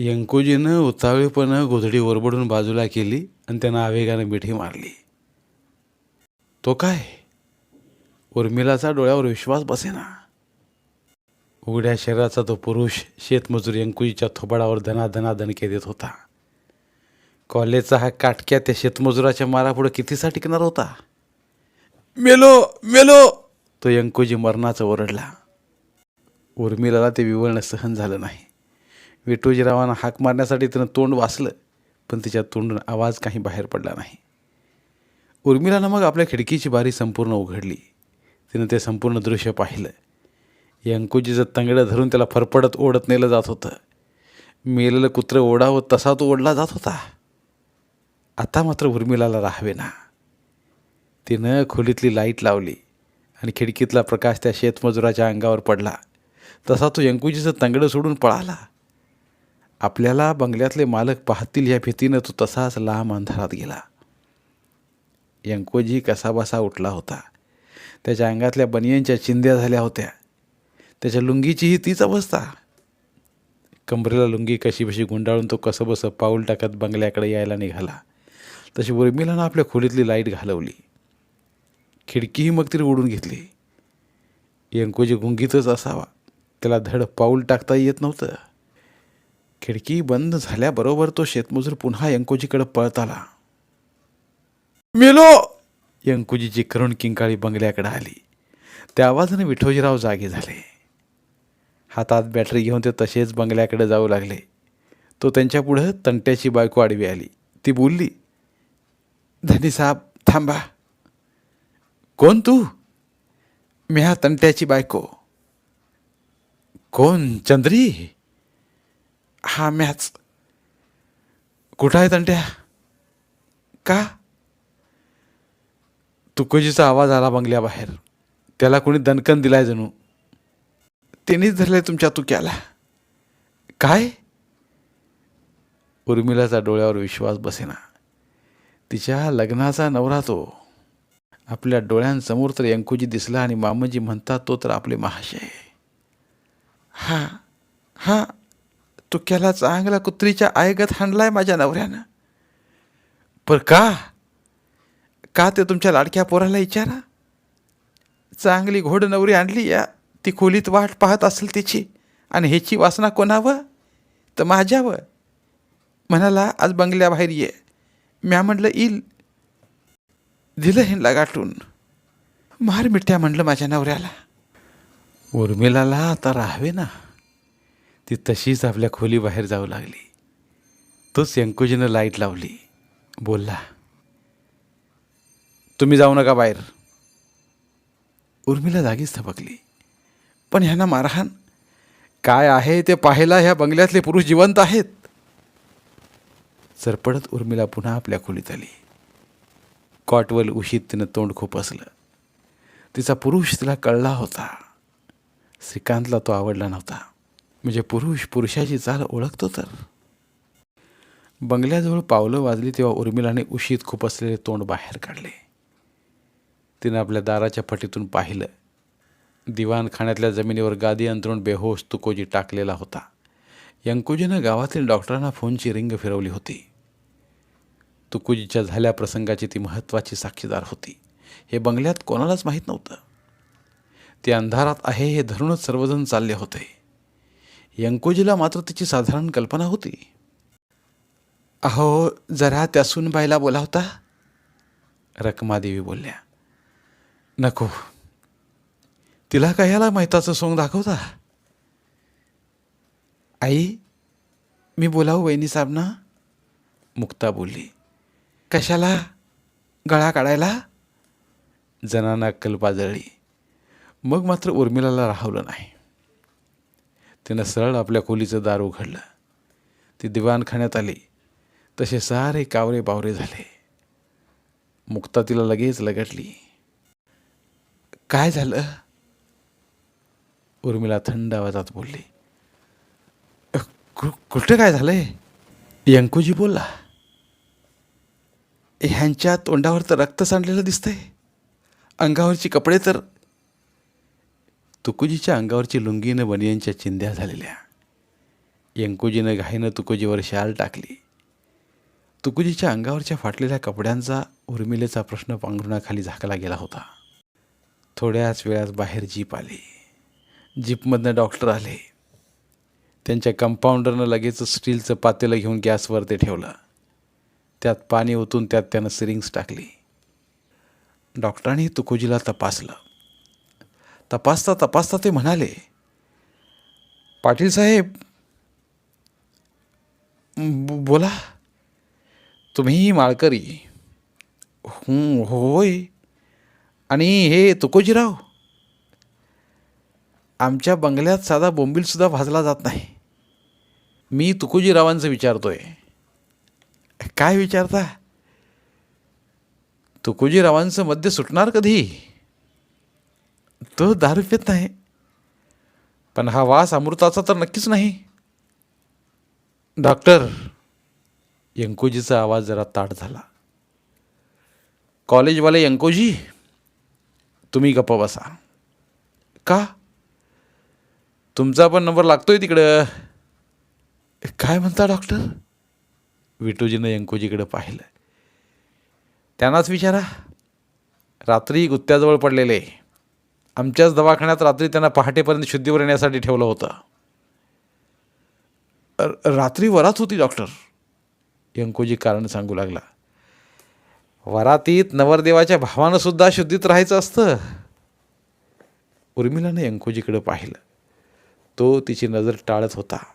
यंकोजीनं उतावीळपणं गोधडी ओरबडून बाजूला केली आणि त्यानं आवेगानं मिठी मारली. तो काय? उर्मिलाचा डोळ्यावर विश्वास बसेना. उघड्या शरीराचा तो पुरुष शेतमजूर यंकुजीच्या थोबाडावर धनाधना दणके देत होता. कॉलेजचा हा काटक्या त्या शेतमजुराच्या मारापुढं कितीसा टिकणार होता? मेलो मेलो! तो यंकोजी मरणाचा ओरडला. उर्मिलाला ते विवळणं सहन झालं नाही. विठोजीरावांना हाक मारण्यासाठी तिनं तोंड वाचलं पण तिच्या तोंडून आवाज काही बाहेर पडला नाही. उर्मिलानं मग आपल्या खिडकीची बारी संपूर्ण उघडली. तिनं ते संपूर्ण दृश्य पाहिलं. यंकुजीचं तंगडं धरून त्याला फरफडत ओढत नेलं जात होतं. मेलेलं कुत्रं ओढावं तसा तो ओढला जात होता. आता मात्र उर्मिलाला राहावे ना तिनं खोलीतली लाइट लावली आणि खिडकीतला प्रकाश त्या शेतमजुराच्या अंगावर पडला. तसा तो यंकुजीचं तंगडं सोडून पळाला. आपल्याला बंगल्यातले मालक पाहतील या भीतीनं तो तसाच लांब अंधारात गेला. यंकोजी कसाबसा उठला होता. त्याच्या अंगातल्या बनियांच्या चिंध्या झाल्या होत्या. त्याच्या लुंगीचीही तीच अवस्था. कंबरेला लुंगी कशी बशी गुंडाळून तो कसं बसं पाऊल टाकत बंगल्याकडे यायला निघाला. तशी उर्मिलानं आपल्या खोलीतली लाइट घालवली. खिडकीही मग तिने उडून घेतली. यंकोजी गुंगीतच असावा. त्याला धड पाऊल टाकता येत नव्हतं. खिडकी बंद झाल्याबरोबर तो शेतमजूर पुन्हा यंकोजीकडे पळत आला. मेलो! यंकुजीची करुण किंकाळी बंगल्याकडे आली. त्या आवाजाने विठोजीराव जागे झाले. हातात बॅटरी घेऊन ते तसेच बंगल्याकडे जाऊ लागले. तो त्यांच्यापुढं तंट्याची बायको आडवी आली. ती बोलली धनी साहेब थांबा. कोण तू? मी हा तंट्याची बायको. कोण? चंद्री? हा मॅच. कुठं आहे तंट्या? का? तुकोजीचा आवाज आला बंगल्याबाहेर त्याला कोणी दणकन दिलाय जणू. त्यांनीच धरलंय तुमच्या तुक्याला. काय? उर्मिलाचा डोळ्यावर विश्वास बसेना. तिच्या लग्नाचा नवरा तो. आपल्या डोळ्यांसमोर तर यंकुजी दिसला आणि मामजी म्हणतात तो तर आपले महाशय. हा हा. तुक्याला चांगला कुत्रीच्या आयगत हाणलाय माझ्या नवऱ्यानं. पर का? का ते तुमच्या लाडक्या पोराला विचारा चांगली घोड नवरी आणली या ती खोलीत वाट पाहत असेल तिची. आणि ह्याची वासना कोणावं तर माझ्यावं म्हणाला आज बंगल्याबाहेर ये. म्या म्हणलं येईल दिलं हिंडला गाठून. मार मिठ्या म्हणलं माझ्या नवऱ्याला. उर्मिलाला आता राहावे ना. ती तशीच आपल्या खोलीबाहेर जाऊ लागली. तोच यंकुजीनं लाइट लावली. बोलला तुम्ही जाऊ नका बाहेर. उर्मिला जागीच थबकली. पण ह्यांना मारहाण? काय आहे ते पाहायला ह्या बंगल्यातले पुरुष जिवंत आहेत? सरपडत उर्मिला पुन्हा आपल्या खोलीत आली. कॉटवल उशीत तिनं तोंड खुपसलं. तिचा पुरुष तिला कळला होता. श्रीकांतला तो आवडला नव्हता. म्हणजे पुरुष पुरुषाची चाल ओळखतो तर. बंगल्याजवळ पावलं वाजली तेव्हा उर्मिलाने उशीत खुपसलेले तोंड बाहेर काढले. तिनं आपल्या दाराच्या फटीतून पाहिलं. दिवाणखाण्यातल्या जमिनीवर गादी अंतरून बेहोश तुकोजी टाकलेला होता. यंकुजीनं गावातील डॉक्टरांना फोनची रिंग फिरवली होती. तुकुजीच्या झाल्या प्रसंगाची ती महत्त्वाची साक्षीदार होती. हे बंगल्यात कोणालाच माहीत नव्हतं. ते अंधारात आहे हे धरूनच सर्वजण चालले होते. यंकोजीला मात्र तिची साधारण कल्पना होती. अहो जरा त्या सुनबाईला बोला होता. रकमादेवी बोलल्या नको. तिला काय मेहताचं सोंग दाखवता? आई मी बोलावू वहिनी साहेबना? मुक्ता बोलली कशाला? गळा काढायला? जनांना अक्कल पाजळली मग मात्र उर्मिलाला राहवलं नाही. तिनं सरळ आपल्या खोलीचं दार उघडलं. ती दिवाणखान्यात आली. तसे सारे कावरे बावरे झाले. मुक्ता तिला लगेच लगटली. काय झालं? उर्मिला थंड आवाजात बोलली. कुठं काय झालंय? यंकूजी बोलला. ह्यांच्या तोंडावर तर रक्त सांडलेलं दिसतंय. अंगावरची कपडे तर तुकुजीच्या अंगावरची लुंगीनं बनियांच्या चिंध्या झालेल्या. यंकुजीनं घाईनं तुकुजीवर शाल टाकली. तुकुजीच्या अंगावरच्या फाटलेल्या कपड्यांचा उर्मिलेचा प्रश्न पांघरुणाखाली झाकला गेला होता. थोड्याच वेळात बाहेर जीप आली. जीपमधनं डॉक्टर आले. त्यांच्या कंपाऊंडरनं लगेच स्टीलचं पातेलं घेऊन गॅसवर ते ठेवलं. त्यात पाणी ओतून त्यात त्यानं सिरिंग्स टाकली. डॉक्टरांनी तुकोजीला तपासलं. तपासता तपासता ते म्हणाले पाटील साहेब बोला. तुम्ही माळकरी. होय. आणि हे तुकोजीराव. आमच्या बंगल्यात साधा बोंबीलसुद्धा भाजला जात नाही. मी तुकोजीरावांचं विचारतो आहे काय विचारता? तुकोजीरावांचं मद्य सुटणार कधी? तो दारू पित नाही. पण हा वास अमृताचा तर नक्कीच नाही. डॉक्टर यंकोजीचा आवाज जरा ताट झाला. कॉलेजवाले यंकोजी तुम्ही गप्प बसा. का? तुमचा पण नंबर लागतोय तिकडं. काय म्हणता डॉक्टर? विटूजीनं यंकोजीकडे पाहिलं. त्यांनाच विचारा. रात्री गुत्त्याजवळ पडलेले. आमच्याच दवाखान्यात रात्री त्यांना पहाटेपर्यंत शुद्धीवर येण्यासाठी ठेवलं होतं. रात्री वरात होती डॉक्टर. यंकोजी कारण सांगू लागला. वरातीत नवरदेवाच्या भावानं सुद्धा शुद्धीत राहायचं असतं. उर्मिलानं यंकोजीकडे पाहिलं. तो तिची नजर टाळत होता.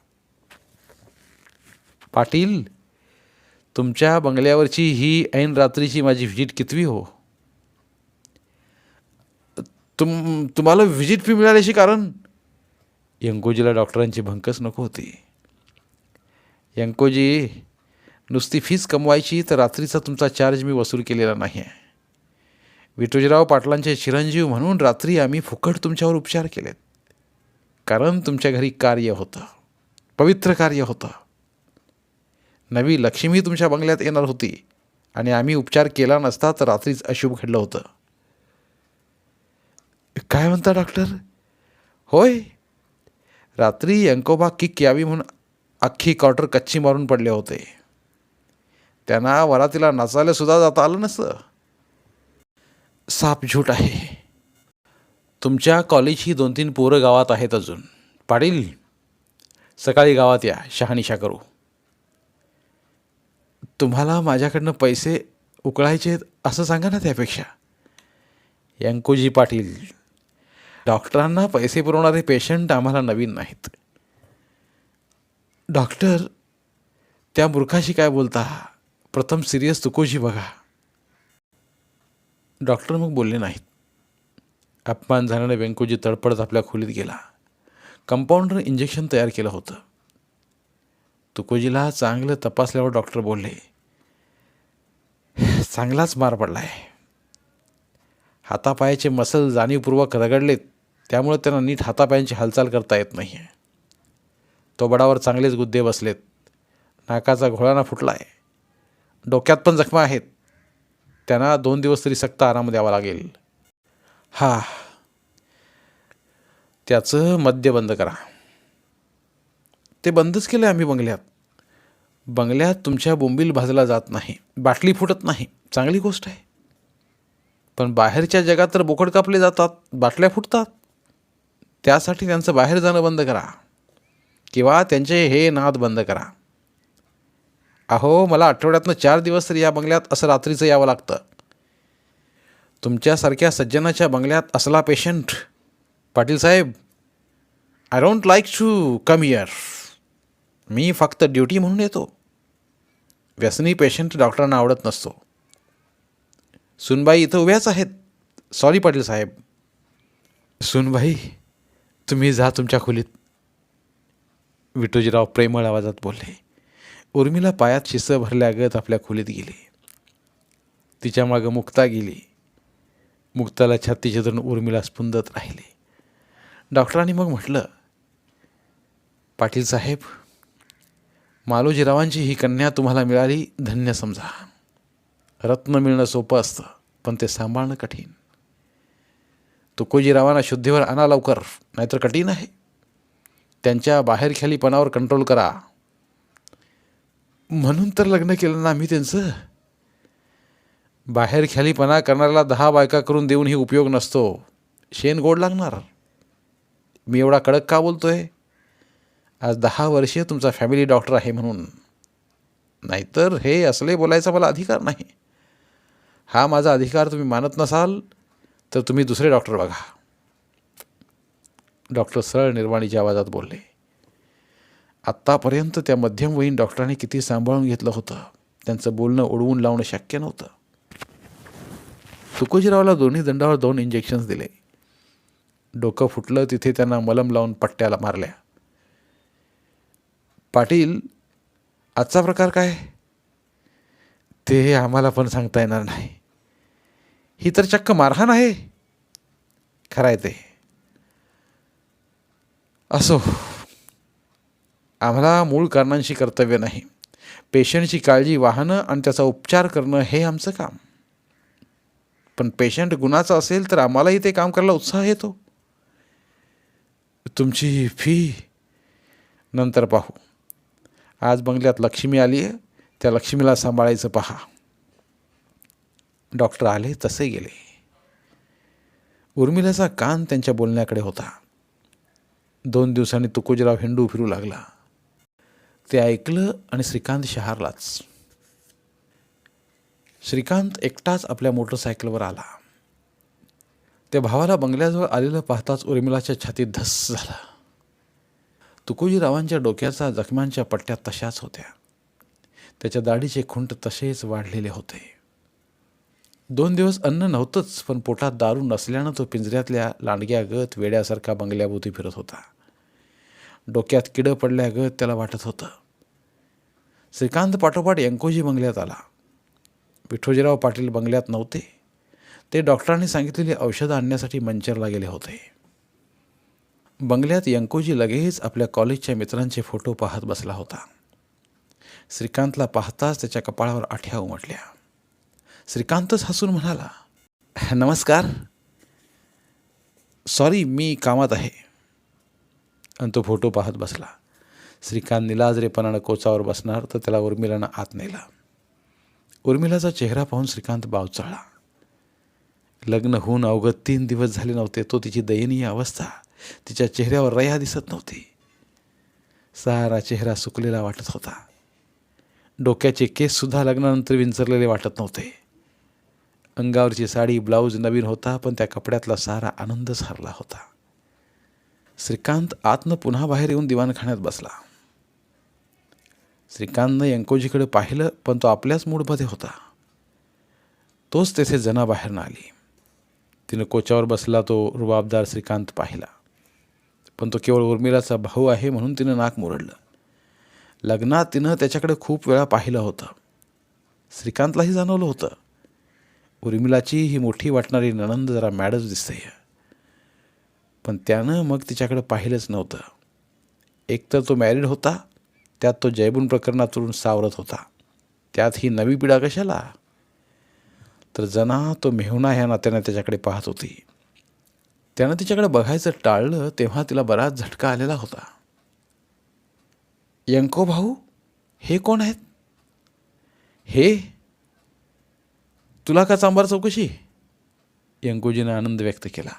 पाटील तुमच्या बंगल्यावरची ही ऐन रात्रीची माझी व्हिजिट कितवी हो? तुम तुम्हाला व्हिजिट फी मिळाल्याशी कारण? यंकोजीला डॉक्टरांची भंकस नको होती. यंकोजी नुसती फीज कमवायची तर रात्रीचा तुमचा चार्ज मी वसूल केलेला नाही आहे विठोजीराव पाटलांचे चिरंजीव म्हणून रात्री आम्ही फुकट तुमच्यावर उपचार केलेत. कारण तुमच्या घरी कार्य होतं. पवित्र कार्य होतं. नवी लक्ष्मी तुमच्या बंगल्यात येणार होती आणि आम्ही उपचार केला नसता तर रात्रीच अशुभ घडलं होतं. काय म्हणता डॉक्टर होय. रात्री अंकोबा किक यावी म्हणून अख्खी क्वार्टर कच्ची मारून पडले होते. त्यांना वरातीला नाचायला सुद्धा जाता आलं नसतं. साप झूट आहे. तुमच्या कॉलेजची दोन तीन पोरं गावात आहेत अजून. पाटील सकाळी गावात या शहानिशा करू. तुम्हाला माझ्याकडनं पैसे उकळायचे आहेत असं सांगा ना त्यापेक्षा. यंकोजी पाटील डॉक्टरांना पैसे पुरवणारे पेशंट आम्हाला नवीन नाहीत. डॉक्टर त्या मूर्खाशी काय बोलता? प्रथम सिरियस तुकोजी बघा. डॉक्टर मग बोलले नाहीत. अपमान झाल्याने व्यंकोजी तडपडत आपल्या खोलीत गेला. कंपाऊंडर इंजेक्शन तयार केलं होतं. तुकोजीला चांगलं तपासल्यावर डॉक्टर बोलले चांगलाच मार पडला आहे हातापायाचे मसल जाणीवपूर्वक रगडलेत. त्यामुळे त्यांना नीट हातापायांची हालचाल करता येत नाही आहे तोबडावर चांगलेच गुद्दे बसलेत. नाकाचा घोळाना फुटला आहे डोक्यात पण जखमा आहेत. त्यांना दोन दिवस तरी सक्त आराम द्यावा लागेल. हा. त्याचं मद्य बंद करा. ते बंदच केलं आम्ही बंगल्यात. बंगल्यात तुमच्या बोंबील भाजला जात नाही. बाटली फुटत नाही. चांगली गोष्ट आहे. पण बाहेरच्या जगात तर बोकड कापले जातात. बाटल्या फुटतात. त्यासाठी त्यांचं बाहेर जाणं बंद करा. किंवा त्यांचे हे नाद बंद करा. अहो मला आठवड्यातनं चार दिवस तरी या बंगल्यात असं रात्रीचं यावं लागतं. तुमच्यासारख्या सज्जनाच्या बंगल्यात असला patient. Patil Saheb I don't like to come here मी फक्त ड्युटी म्हणून येतो. व्यसनी पेशंट डॉक्टरांना आवडत नसतो. सुनबाई इथं उभ्याच आहेत. सॉरी पाटील साहेब. सुनबाई तुम्ही जा तुमच्या खोलीत. विठोजीराव प्रेमळ आवाजात बोलले उर्मिला पायात शिस्त भरल्यागत आपल्या खोलीत गेली. तिच्या मागं मुक्ता गेली. मुक्ताला छातीचे धरून उर्मिला स्पुंदत राहिली. डॉक्टरांनी मग म्हटलं पाटील साहेब मालोजीरावांची ही कन्या तुम्हाला मिळाली धन्य समजा. रत्न मिळणं सोपं असतं पण ते सांभाळणं कठीण. तुकोजीरावांना शुद्धीवर आणा लवकर नाहीतर कठीण आहे. त्यांच्या बाहेरख्यालीपणावर कंट्रोल करा. म्हणून तर लग्न केलं ना आम्ही त्यांचं? बाहेरख्यालीपणा करणाऱ्याला दहा बायका करून देऊनही उपयोग नसतो. शेण गोड लागणार. मी एवढा कडक का बोलतोय? आज दहा वर्षे तुमचा फॅमिली डॉक्टर आहे म्हणून. नाहीतर हे असले बोलायचा मला अधिकार नाही. हा माझा अधिकार तुम्ही मानत नसाल तर तुम्ही दुसरे डॉक्टर बघा. डॉक्टर सरळ निर्वाणीच्या आवाजात बोलले आत्तापर्यंत त्या मध्यमवयीन डॉक्टरांनी किती सांभाळून घेतलं होतं? त्यांचं बोलणं उडवून लावणं शक्य नव्हतं. तुकोजीरावला दोन्ही दंडावर दोन इंजेक्शन्स दिले. डोकं फुटलं तिथे त्यांना मलम लावून पट्ट्याला मारल्या. पाटील आजचा प्रकार काय? ते आम्हाला पण सांगता येणार नाही. ही तर चक्क मारहाण आहे. खरं आहे ते. असो आम्हाला मूळ कारणांशी कर्तव्य नाही. पेशंटची काळजी वाहणं आणि त्याचा उपचार करणं हे आमचं काम. पण पेशंट गुणाचा असेल तर आम्हालाही ते काम करायला उत्साह येतो. तुमची फी नंतर पाहू. आज बंगल्यात लक्ष्मी आली आहे त्या लक्ष्मीला सांभाळायचं पहा. डॉक्टर आले तसे गेले. उर्मिलाचा कान त्यांच्या बोलण्याकडे होता. दोन दिवसांनी तुकोजीराव हिंडू फिरू लागला. ते ऐकलं आणि श्रीकांत शहारलाच. श्रीकांत एकटाच आपल्या मोटरसायकलवर आला. त्या भावाला बंगल्याजवळ आलेलं पाहताच उर्मिलाच्या छातीत धस झाला. तुकोजीरावांच्या डोक्याचा जखमांच्या पट्ट्या तशाच होत्या. त्याच्या दाढीचे खुंट तसेच वाढलेले होते. दोन दिवस अन्न नव्हतंच पण पोटात दारू नसल्यानं तो पिंजऱ्यातल्या लांडग्यागत वेड्यासारखा बंगल्याभोवती फिरत होता. डोक्यात किडं पडल्यागत त्याला वाटत होतं. श्रीकांत पाठोपाठ यंकोजी बंगल्यात आला. विठोजीराव पाटील बंगल्यात नव्हते. ते डॉक्टरांनी सांगितलेली औषधं आणण्यासाठी मंचरला गेले होते. बंगल्यात यंकोजी लगेच आपल्या कॉलेजच्या मित्रांचे फोटो पाहत बसला होता. श्रीकांतला पाहताच त्याच्या कपाळावर आठ्या उमटल्या. श्रीकांतच हसून म्हणाला नमस्कार. सॉरी मी कामात आहे. आणि तो फोटो पाहत बसला. श्रीकांत निलाजरेपणानं कोचावर बसणार तर त्याला उर्मिलानं आत नेला. उर्मिलाचा चेहरा पाहून श्रीकांत बावचाळला. लग्न होऊन अवघत तीन दिवस झाले नव्हते तो तिची दयनीय अवस्था तिच्या चेहऱ्यावर रया दिसत नव्हती. सारा चेहरा सुकलेला वाटत होता. डोक्याचे केससुद्धा लग्नानंतर विंचरलेले वाटत नव्हते. अंगावरची साडी ब्लाऊज नवीन होता पण त्या कपड्यातला सारा आनंदच हरला होता. श्रीकांत आतनं पुन्हा बाहेर येऊन दिवाणखान्यात बसला. श्रीकांतनं यंकोजीकडे पाहिलं पण तो आपल्याच मूडमध्ये होता. तोच तेथे जना बाहेरनं आली. तिनं कोचावर बसला तो रुबाबदार श्रीकांत पाहिला. पण तो केवळ उर्मिलाचा भाऊ आहे म्हणून तिनं नाक मुरडलं. लग्नात तिनं त्याच्याकडे खूप वेळा पाहिलं होतं. श्रीकांतलाही जाणवलं होतं. उर्मिलाची ही मोठी वाटणारी नणंद जरा मॅडच दिसते. पण त्यानं मग तिच्याकडे पाहिलंच नव्हतं. एकतर तो मॅरिड होता त्यात तो जयबून प्रकरणातून सावरत होता. त्यात ही नवी पिढा कशाला? तर जना तो मेहुणा ह्या नात्यानं त्याच्याकडे पाहत होती. त्यानं तिच्याकडे बघायचं टाळलं तेव्हा तिला बराच झटका आलेला होता. यंको भाऊ हे कोण आहेत? हे तुला का चांबार चौकशी? यंकोजीनं आनंद व्यक्त केला.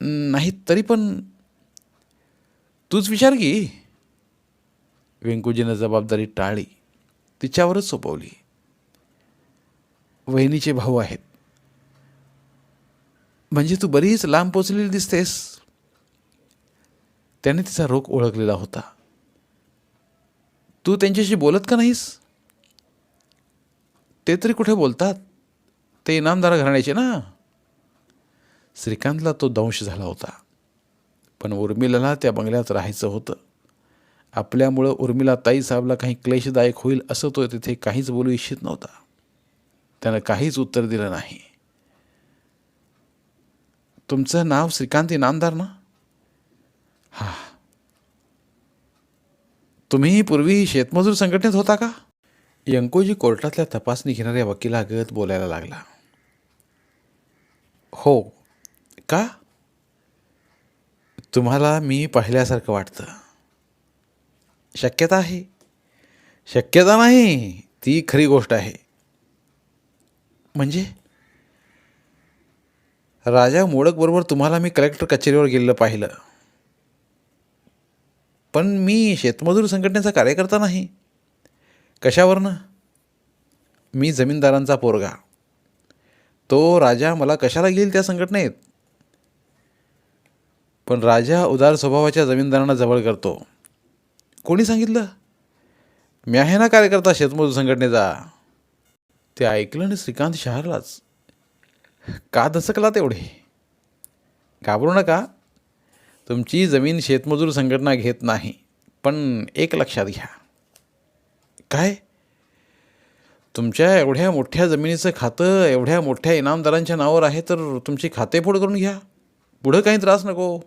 नाही तरी पण तूच विचार की. व्यंकोजीनं जबाबदारी टाळली. तिच्यावरच सोपवली. वहिनीचे भाऊ आहेत. म्हणजे तू बरीच लांब पोचलेली दिसतेस. त्याने तिचा रोग ओळखलेला होता. तू त्यांच्याशी बोलत का नाहीस? ते तरी कुठे बोलतात? ते इनामदार घराण्याचे ना. श्रीकांतला तो दंश झाला होता. पण उर्मिलाला त्या बंगल्यात राहायचं होतं. आपल्यामुळं उर्मिला ताई साहेबला काही क्लेशदायक होईल असं तो तिथे काहीच बोलू इच्छित नव्हता. त्यानं काहीच उत्तर दिलं नाही. तुमचं नाव श्रीकांत इनामदार ना? हा. तुम्ही पूर्वी शेतमजूर संघटनेत होता का? यंकोजी कोर्टातल्या तपासणी घेणाऱ्या वकिलागत बोलायला लागला. हो का? तुम्हाला मी पाहिल्यासारखं वाटतं. शक्यता आहे. शक्यता नाही. ती खरी गोष्ट आहे. म्हणजे? राजा मोडकबरोबर तुम्हाला मी कलेक्टर कचेरीवर गेलेलं पाहिलं. पण मी शेतमजूर संघटनेचा कार्यकर्ता नाही. कशावरनं? मी जमीनदारांचा पोरगा. तो राजा मला कशाला घेईल त्या संघटनेत? पण राजा उदार स्वभावाच्या जमीनदारांना जवळ करतो. कोणी सांगितलं? मी आहे ना कार्यकर्ता शेतमजूर संघटनेचा. ते ऐकलं आणि श्रीकांत शहरलाच. का दसकला तेवढे घाबरू नका. तुमची जमीन शेतमजूर संघटना घेत नाही पण एक लक्षात घ्या. काय? तुमच्या एवढ्या मोठ्या जमिनीचं खातं एवढ्या मोठ्या इनामदारांच्या नावावर आहे तर तुमची खातेफोड करून घ्या. पुढं काही त्रास नको.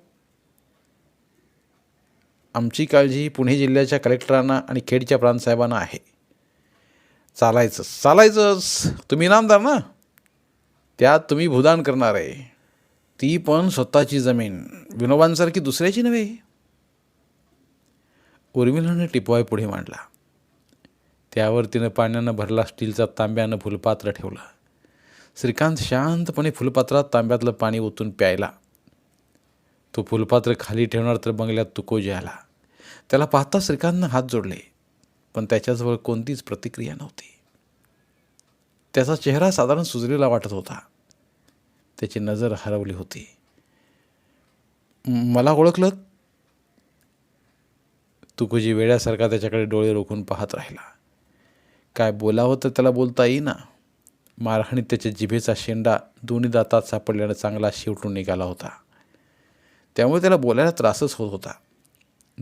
आमची काळजी पुणे जिल्ह्याच्या कलेक्टरांना आणि खेडच्या प्रांतसाहेबांना आहे. चालायचंच चालायचंच. तुम्ही इनामदार ना? त्यात तुम्ही भूदान करणार आहे. ती पण स्वतःची जमीन. विनोबांसारखी दुसऱ्याची नव्हे. उर्मिलाने टिपवाय पुढे मांडला. त्यावर तिनं पाण्यानं भरला स्टीलचा तांब्यानं फुलपात्र ठेवलं. श्रीकांत शांतपणे फुलपात्रात तांब्यातलं पाणी ओतून प्यायला. तो फुलपात्र खाली ठेवणार तर बंगल्यात तुकोजी आला त्याला पाहता श्रीकांतनं हात जोडले पण त्याच्याजवळ कोणतीच प्रतिक्रिया नव्हती. त्याचा चेहरा साधारण सुजलेला वाटत होता. त्याची नजर हरवली होती. मला ओळखलं तुकोजी वेड्यासारखा त्याच्याकडे डोळे रोखून पाहत राहिला. काय बोलावं तर त्याला बोलता येईना. मारहाणीत त्याच्या जिभेचा शेंडा दोन्ही दातात सापडल्यानं चांगला शेवटून निघाला होता. त्यामुळे त्याला बोलायला त्रासच होत होता.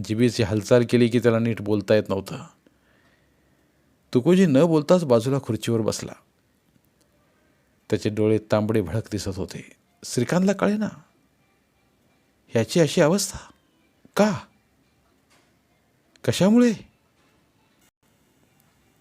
जिभेची हालचाल केली की त्याला नीट बोलता येत नव्हतं. तुकोजी न बोलताच बाजूला खुर्चीवर बसला. त्याचे डोळे तांबडे भडक दिसत होते. श्रीकांतला कळे ना ह्याची अशी अवस्था. का? कशामुळे?